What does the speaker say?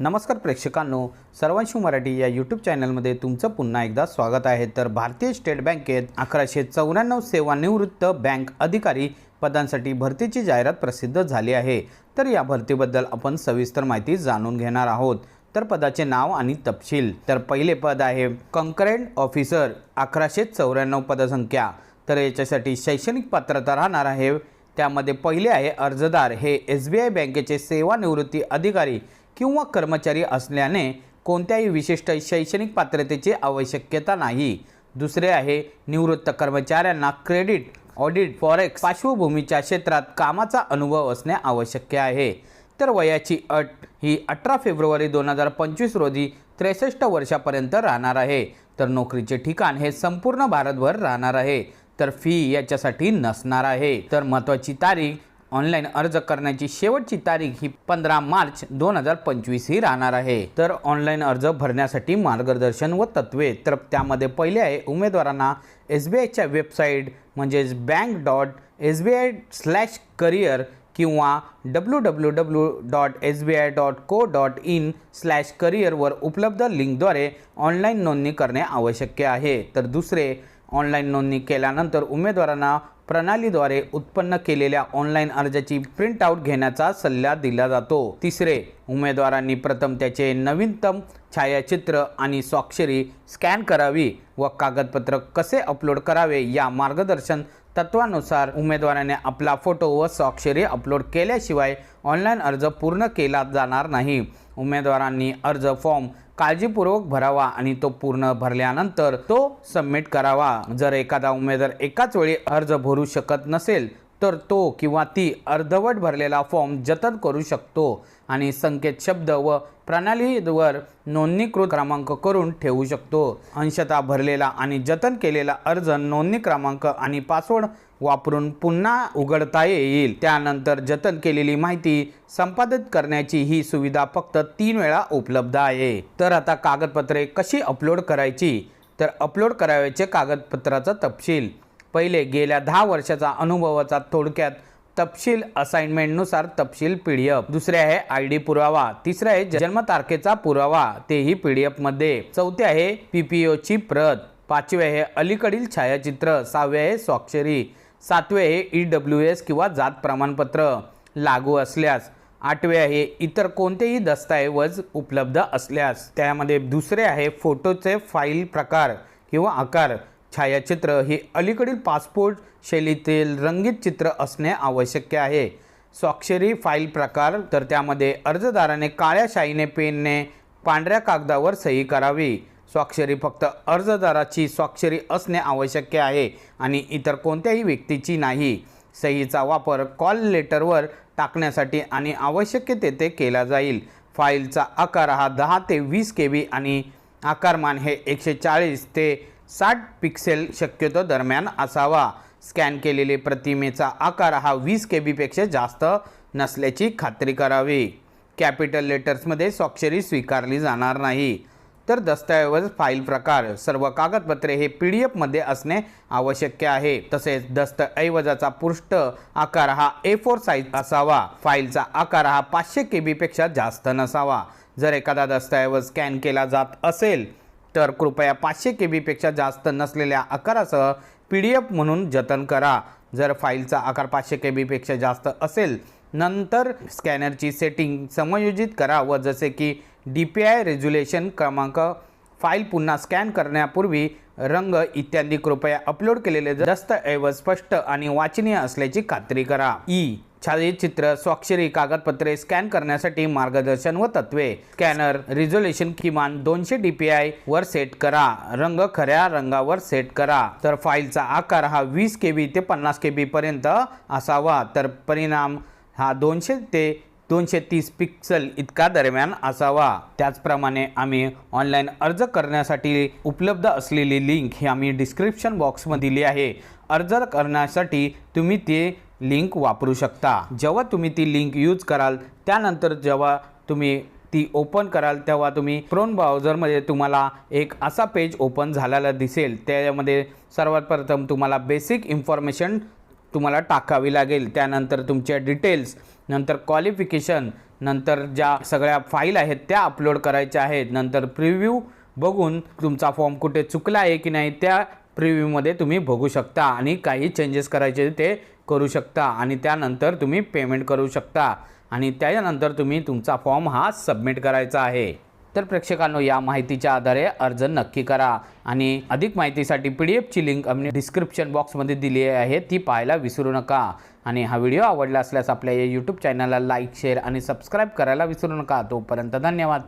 नमस्कार प्रेक्षकांनो सर्वांशी मराठी या यूट्यूब चॅनलमध्ये तुमचं पुन्हा एकदा स्वागत आहे. तर भारतीय स्टेट बँकेत अकराशे चौऱ्याण्णव सेवानिवृत्त बँक अधिकारी पदांसाठी भरतीची जाहिरात प्रसिद्ध झाली आहे. तर या भरतीबद्दल आपण सविस्तर माहिती जाणून घेणार आहोत. तर पदाचे नाव आणि तपशील. तर पहिले पद आहे कंकरेंट ऑफिसर अकराशे चौऱ्याण्णव पदसंख्या. तर याच्यासाठी शैक्षणिक पात्रता राहणार आहे. त्यामध्ये पहिले आहे अर्जदार. हे एस बी आय बँकेचे सेवानिवृत्ती अधिकारी. किंवा कर्मचारी असल्याने कोणत्याही विशिष्ट शैक्षणिक पात्रतेची आवश्यकता नाही. दुसरे आहे निवृत्त कर्मचाऱ्यांना क्रेडिट ऑडिट फॉरेक्स पार्श्वभूमीच्या क्षेत्रात कामाचा अनुभव असणे आवश्यक आहे. तर वयाची अट ही अठरा फेब्रुवारी दोन हजार पंचवीस रोजी त्रेसष्ट वर्षापर्यंत राहणार आहे. तर नोकरीचे ठिकाण हे संपूर्ण भारतभर राहणार आहे. तर फी याच्यासाठी नसणार आहे. तर महत्त्वाची तारीख ऑनलाईन अर्ज करण्याची शेवटची तारीख ही पंधरा मार्च दोन हजार पंचवीस ही राहणार आहे. तर ऑनलाईन अर्ज भरण्यासाठी मार्गदर्शन व तत्वे तर त्यामध्ये पहिले आहे उमेदवारांना एस बी आयच्या वेबसाईट म्हणजेच bank dot S B I slash career किंवा W W W dot S B I dot co dot in slash करिअरवर उपलब्ध लिंकद्वारे ऑनलाईन नोंदणी करणे आवश्यक आहे. तर दुसरे ऑनलाईन नोंदणी केल्यानंतर उमेदवारांना प्रणालीद्वारे उत्पन्न केलेल्या ऑनलाईन अर्जाची प्रिंट आऊट घेण्याचा सल्ला दिला जातो. तिसरे उमेदवारांनी प्रथम त्याचे नवीनतम छायाचित्र आणि स्वाक्षरी स्कॅन करावी व कागदपत्र कसे अपलोड करावे या मार्गदर्शन तत्वानुसार उमेदवाराने आपला फोटो व स्वाक्षरी अपलोड केल्याशिवाय ऑनलाईन अर्ज पूर्ण केला जाणार नाही. उमेदवारांनी अर्ज फॉर्म काळजीपूर्वक भरावा आणि तो पूर्ण भरल्यानंतर तो सबमिट करावा. जर एखादा उमेदवार एकाच वेळी अर्ज भरू शकत नसेल तर तो किंवा ती अर्धवट भरलेला फॉर्म जतन करू शकतो आणि संकेत शब्द व प्रणालीवर नोंदणीकृत क्रमांक करून ठेवू शकतो. अंशतः भरलेला आणि जतन केलेला अर्ज नोंदणी क्रमांक आणि पासवर्ड वापरून पुन्हा उघडता येईल. त्यानंतर जतन केलेली माहिती संपादित करण्याची ही सुविधा फक्त तीन वेळा उपलब्ध आहे. तर आता कागदपत्रे कशी अपलोड करायची? तर अपलोड करावयाचे कागदपत्राचा तपशील. पहिले गेल्या दहा वर्षाचा अनुभवाचा थोडक्यात तपशील असाइनमेंटनुसार तपशील पी डी एफ. दुसरे आहे आय डी पुरावा. तिसरे आहे जन्मतारखेचा पुरावा. तेही पी डी एफमध्ये. चौथे आहे पी पी ओची प्रत. पाचवे आहे अलीकडील छायाचित्र. सहावे आहे स्वाक्षरी. सातवे आहे ई डब्ल्यू एस किंवा जात प्रमाणपत्र. लागू असल्यास. आठवे आहे इतर कोणतेही दस्तऐवज उपलब्ध असल्यास. त्यामध्ये दुसरे आहे फोटोचे फाईल प्रकार किंवा आकार. छायाचित्र ही अलीकडील पासपोर्ट शैलीतील रंगीत चित्र असणे आवश्यक आहे. स्वाक्षरी फाईल प्रकार तर त्यामध्ये अर्जदाराने काळ्या शाईने पेनने पांढऱ्या कागदावर सही करावी. स्वाक्षरी फक्त अर्जदाराची स्वाक्षरी असणे आवश्यक आहे आणि इतर कोणत्याही व्यक्तीची नाही. सहीचा वापर कॉल लेटरवर टाकण्यासाठी आणि आवश्यक तेथे केला जाईल. फाईलचा आकार हा दहा ते वीस के बी आणि आकारमान हे एकशे चाळीस ते साठ पिक्सेल शक्यतो दरम्यान असावा. स्कॅन केलेले प्रतिमेचा आकार हा वीस के बीपेक्षा जास्त नसल्याची खात्री करावी. कॅपिटल लेटर्समध्ये स्वाक्षरी स्वीकारली जाणार नाही. तर दस्तऐवज फाईल प्रकार सर्व कागदपत्रे हे पी डी एफमध्ये असणे आवश्यक आहे. तसेच दस्तऐवजाचा पृष्ठ आकार हा ए फोर साईज असावा. फाईलचा आकार हा पाचशे के बीपेक्षा जास्त नसावा. जर एखादा दस्तऐवज स्कॅन केला जात असेल तर कृपया पाचशे के बीपेक्षा जास्त नसलेल्या आकारासह पी डी एफ म्हणून जतन करा. जर फाईलचा आकार पाचशे के बीपेक्षा जास्त असेल नंतर स्कॅनरची सेटिंग समायोजित करा व जसे की डी पी आय रेज्युलेशन क्रमांक फाईल पुन्हा स्कॅन करण्यापूर्वी रंग इत्यादी कृपया अपलोड केलेले दस्तऐवज स्पष्ट आणि वाचनीय असल्याची खात्री करा. ई. छायाचित्र स्वाक्षरी कागदपत्रे स्कॅन करण्यासाठी मार्गदर्शन व तत्वे. स्कॅनर रिझोल्युशन किमान दोनशे डी पी वर सेट करा. रंग खऱ्या रंगावर सेट करा. तर फाईलचा आकार हा वीस के बी ते पन्नास के बी पर्यंत असावा. तर परिणाम हा दोनशे ते दोनशे तीस पिक्सल इतका दरम्यान असावा. त्याचप्रमाणे आम्ही ऑनलाईन अर्ज करण्यासाठी उपलब्ध असलेली लिंक ही आम्ही डिस्क्रिप्शन बॉक्समध्ये दिली आहे. अर्ज करण्यासाठी तुम्ही ते लिंक वापरू शकता. जेव्हा तुम्ही ती लिंक यूज कराल त्यानंतर जेव्हा तुम्ही ती ओपन कराल तेव्हा तुम्ही क्रोन ब्राउझरमध्ये तुम्हाला एक असा पेज ओपन झालेला दिसेल. त्यामध्ये सर्वात प्रथम तुम्हाला बेसिक इन्फॉर्मेशन तुम्हाला टाकावी लागेल. त्यानंतर तुमच्या डिटेल्स नंतर क्वालिफिकेशन नंतर ज्या सगळ्या फाईल आहेत त्या अपलोड करायच्या आहेत. नंतर प्रिव्ह्यू बघून तुमचा फॉर्म कुठे चुकला आहे की नाही त्या प्रिव्ह्यूमध्ये तुम्ही बघू शकता. आणि काही चेंजेस करायचे ते करू शकता आणि त्यानंतर तुम्ही पेमेंट करू शकता. आणि त्यानंतर तुम्ही तुमचा फॉर्म हा सबमिट करायचा आहे. तर प्रेक्षकांनो या माहितीच्या आधारे अर्ज नक्की करा. आणि अधिक माहितीसाठी पी डी एफची लिंक आम्ही डिस्क्रिप्शन बॉक्समध्ये दिली आहे ती पाहायला विसरू नका. आणि हा व्हिडिओ आवडला असल्यास आपल्या या यूट्यूब चॅनलला लाईक शेअर आणि सबस्क्राईब करायला विसरू नका. तोपर्यंत धन्यवाद.